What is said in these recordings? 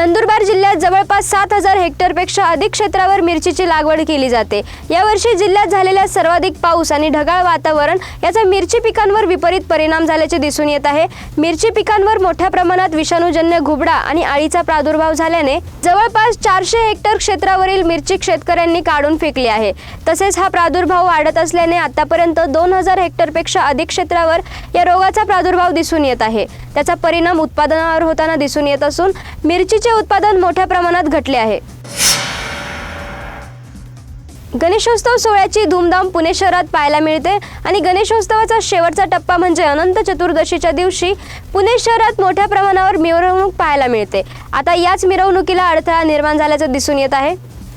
नंदुरबार जिल्ह्यात जवळपास सात हजार हेक्टरपेक्षा अधिक क्षेत्रावर मिरचीची लागवड केली जाते. यावर्षी जिल्ह्यात झालेल्या सर्वाधिक पाऊस आणि ढगाळ वातावरण याचा मिरची पिकांवर विपरीत परिणाम झाल्याचे दिसून येत आहे. मिरची पिकांवर मोठ्या प्रमाणात विषाणूजन्य घुबडा आणि आळीचा प्रादुर्भाव झाल्याने जवळपास चारशे हेक्टर क्षेत्रावरील मिरची शेतकऱ्यांनी काढून फेकली आहे. तसेच हा प्रादुर्भाव वाढत असल्याने आतापर्यंत दोन हजार हेक्टरपेक्षा अधिक क्षेत्रावर या रोगाचा प्रादुर्भाव दिसून येत आहे. त्याचा परिणाम उत्पादनावर होताना दिसून येत असून मिरचीचे उत्पादन मोठ्या प्रमाणात घटले आहे. गणेशोत्सव सोहळ्याची धूमधाम पुणे शहरात पाहायला मिळते आणि गणेशोत्सवाचा शेवटचा टप्पा म्हणजे अनंत चतुर्दशीच्या दिवशी पुणे शहरात मोठ्या प्रमाणावर मिरवणूक पाहायला मिळते. आता याच मिरवणुकीला अडथळा निर्माण झाल्याचं दिसून येत आहे.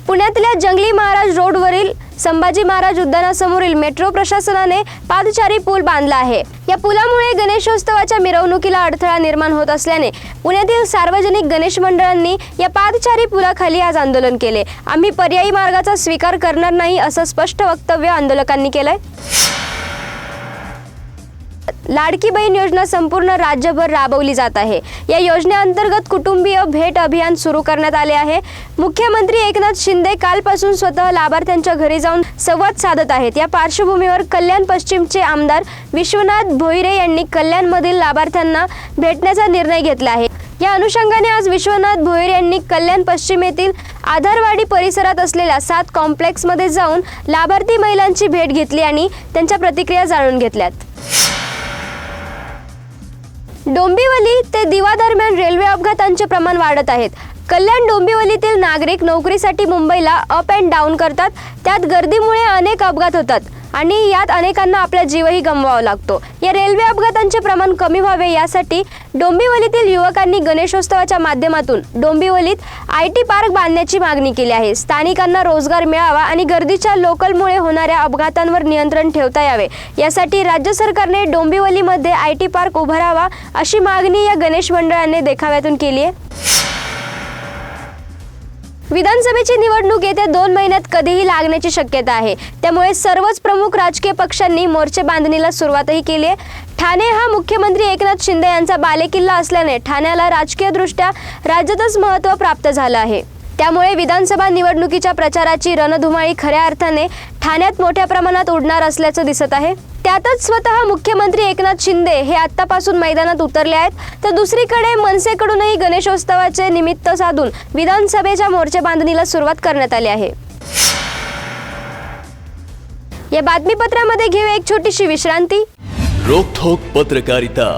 पुण्यातल्या जंगली महाराज रोडवरील संभाजी महाराज उद्यानासमोरील मेट्रो प्रशासनाने पादचारी पूल बांधला आहे. या पुलामुळे गणेशोत्सवाच्या मिरवणुकीला अडथळा निर्माण होत असल्याने पुण्यातील सार्वजनिक गणेश मंडळांनी या पादचारी पुलाखाली आज आंदोलन केले. आम्ही पर्यायी मार्गाचा स्वीकार करणार नाही असं स्पष्ट वक्तव्य आंदोलकांनी केलंय. लाडकी बहीण योजना संपूर्ण राज्यभर राबवली जात आहे. या योजनेअंतर्गत कुटुंबीय भेट अभियान सुरू करण्यात आले आहे. मुख्यमंत्री एकनाथ शिंदे कालपासून स्वतः लाभार्थ्यांच्या घरी जाऊन संवाद साधत आहेत. या पार्श्वभूमीवर कल्याण पश्चिमचे आमदार विश्वनाथ भोईरे यांनी कल्याणमधील लाभार्थ्यांना भेटण्याचा निर्णय घेतला आहे. या अनुषंगाने आज विश्वनाथ भोईर यांनी कल्याण पश्चिम येथील आधारवाडी परिसरात असलेल्या सात कॉम्प्लेक्समध्ये जाऊन लाभार्थी महिलांची भेट घेतली आणि त्यांच्या प्रतिक्रिया जाणून घेतल्यात. डोंबिवली ते दिवा दरम्यान रेल्वे अपघातांचे प्रमाण वाढत आहेत. कल्याण डोंबिवलीतील नागरिक नोकरीसाठी मुंबईला अप अँड डाऊन करतात. त्यात गर्दीमुळे अनेक अपघात होतात. आणि यात अनेकांना आपला जीवही गमवावा लागतो. या रेल्वे अपघातांचे प्रमाण कमी व्हावे यासाठी डोंबिवलीतील युवकांनी गणेशोत्सवाच्या माध्यमातून डोंबिवलीत आय टी पार्क बांधण्याची मागणी केली आहे. स्थानिकांना रोजगार मिळावा आणि गर्दीच्या लोकलमुळे होणाऱ्या अपघातांवर नियंत्रण ठेवता यावे. यासाठी राज्य सरकारने डोंबिवलीमध्ये आय टी पार्क उभारावा अशी मागणी या गणेश मंडळाने देखाव्यातून केली आहे. विधानसभेची निवडणूक येत्या दोन महिन्यात कधीही लागण्याची शक्यता आहे. त्यामुळे सर्वच प्रमुख राजकीय पक्षांनी मोर्चे बांधणीला सुरुवातही केली आहे. ठाणे हा मुख्यमंत्री एकनाथ शिंदे यांचा बालेकिल्ला असल्याने ठाण्याला राजकीयदृष्ट्या राज्यातच महत्त्व प्राप्त झालं आहे. त्यामुळे विधानसभा निवडणुकीच्या प्रचाराची रणधुमाळी खऱ्या अर्थाने ठाण्यात मोठ्या प्रमाणात उडणार असल्याचं दिसत आहे. त्यातच स्वतः मुख्यमंत्री एकनाथ शिंदे हे आत्तापासून मैदानात उतरले आहेत. तर दुसरीकडे मनसेकडूनही गणेशोत्सवाचे निमित्त साधून विधानसभेच्या मोर्चे बांधणीला सुरुवात करण्यात आली आहे. या बातमीपत्रामध्ये घेऊ एक छोटीशी विश्रांती. रोखोक पत्रकारिता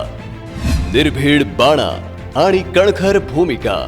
निर्भीड बाणा आणि कणखर भूमिका.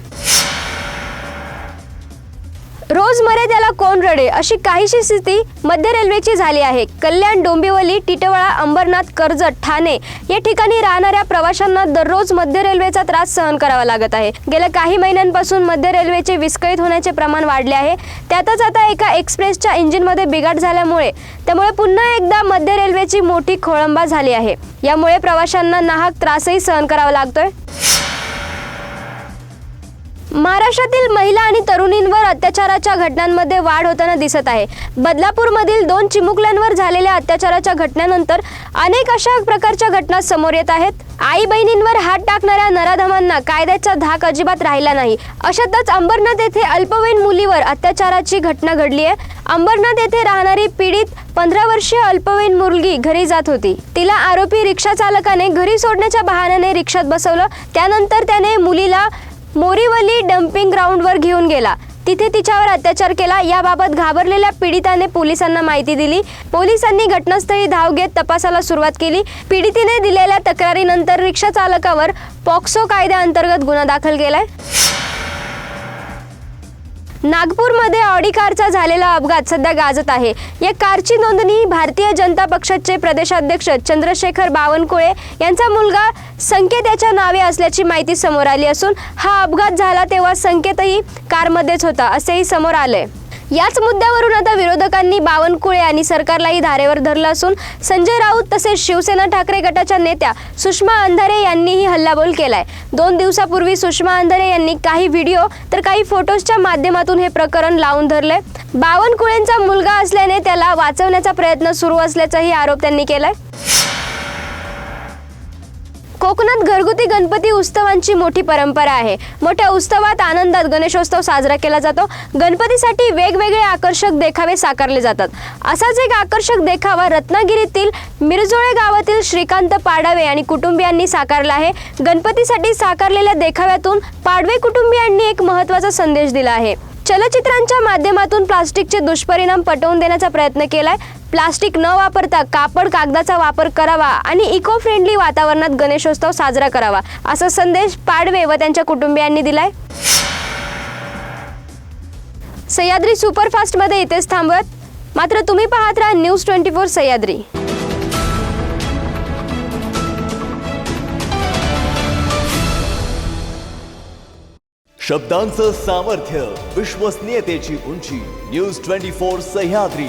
रोज मरे त्याला कोण रडे अशी काहीशी स्थिती मध्य रेल्वेची झाली आहे. कल्याण डोंबिवली टिटवाळा अंबरनाथ कर्जत ठाणे या ठिकाणी राहणाऱ्या प्रवाशांना दररोज मध्य रेल्वेचा त्रास सहन करावा लागत आहे. गेल्या काही महिन्यांपासून मध्य रेल्वेचे विस्कळीत होण्याचे प्रमाण वाढले आहे. त्यातच आता एका एक्सप्रेसच्या इंजिनमध्ये बिघाड झाल्यामुळे त्यामुळे पुन्हा एकदा मध्य रेल्वेची मोठी खोळंबा झाली आहे. यामुळे प्रवाशांना नाहक त्रासही सहन करावा लागतोय. महाराष्ट्रातील महिला आणि तरुणींवर अत्याचाराच्या घटनांमध्ये वाढ होताना दिसत आहे. बदलापूरमधील दोन चिमुकल्यांवर झालेल्या अत्याचाराच्या घटनेनंतर अनेक अशा प्रकारच्या घटना समोर येत आहेत. आई बहिणींवर हात टाकणाऱ्या नराधमांना कायद्याचा धाक अजिबात राहिला नाही. अशातच अंबरनाथ येथे अल्पवयीन मुलीवर अत्याचाराची घटना घडली आहे. अंबरनाथ येथे राहणारी पीडित पंधरा वर्षीय अल्पवयीन मुलगी घरी जात होती. तिला आरोपी रिक्षा चालकाने घरी सोडण्याच्या बहाण्याने रिक्षात बसवलं. त्यानंतर त्याने मुलीला मोरीवली डम्पिंग ग्राउंडवर घेऊन गेला. तिथे तिच्यावर अत्याचार केला. याबाबत घाबरलेल्या पीडिताने पोलिसांना माहिती दिली. पोलिसांनी घटनास्थळी धाव घेत तपासाला सुरुवात केली. पीडितीने दिलेल्या तक्रारीनंतर रिक्षा चालकावर पॉक्सो कायद्याअंतर्गत गुन्हा दाखल केलाय. नागपूरमध्ये ऑडी कारचा झालेला अपघात सध्या गाजत आहे. या कारची नोंदणी भारतीय जनता पक्षाचे प्रदेशाध्यक्ष चंद्रशेखर बावनकुळे यांचा मुलगा संकेत याच्या नावे असल्याची माहिती समोर आली असून हा अपघात झाला तेव्हा संकेतही कारमध्येच होता असेही समोर आलंय. याच मुद्द्यावरून आता विरोधकांनी बावनकुळे आणि सरकारलाही धारेवर धरलं असून संजय राऊत तसेच शिवसेना ठाकरे गटाच्या नेत्या सुषमा अंधारे यांनीही हल्लाबोल केलाय. दोन दिवसापूर्वी सुषमा अंधारे यांनी काही व्हिडिओ तर काही फोटोजच्या माध्यमातून हे प्रकरण लावून धरले बावनकुळेंचा मुलगा असल्याने त्याला वाचवण्याचा प्रयत्न सुरू असल्याचाही आरोप त्यांनी केलाय. कोकणात घरगुती गणपती उत्सवांची मोठी परंपरा आहे. मोठ्या उत्सवात आनंदात गणेशोत्सव साजरा केला जातो. गणपतीसाठी वेगवेगळे आकर्षक देखावे साकारले जातात. असाच एक आकर्षक देखावा रत्नागिरीतील मिरजोळे गावातील श्रीकांत पाडावे आणि कुटुंबियांनी साकारला आहे. गणपतीसाठी साकारलेल्या देखाव्यातून पाडवे कुटुंबियांनी एक महत्त्वाचा संदेश दिला आहे. चलचित्रांच्या माध्यमातून प्लास्टिकचे दुष्परिणाम पटवून देण्याचा प्रयत्न केलाय. प्लास्टिक न वापरता कापड कागदाचा वापर करावा आणि इको फ्रेंडली वातावरणात गणेशोत्सव साजरा करावा असा संदेश पाडवे व त्यांच्या कुटुंबियांनी दिलाय. सह्याद्री सुपरफास्टमध्ये इथेच थांबवत मात्र तुम्ही पाहत राहा न्यूज ट्वेंटी फोर सह्याद्री. शब्दांचं सामर्थ्य विश्वसनीयतेची उंची न्यूज ट्वेंटी फोर सह्याद्री.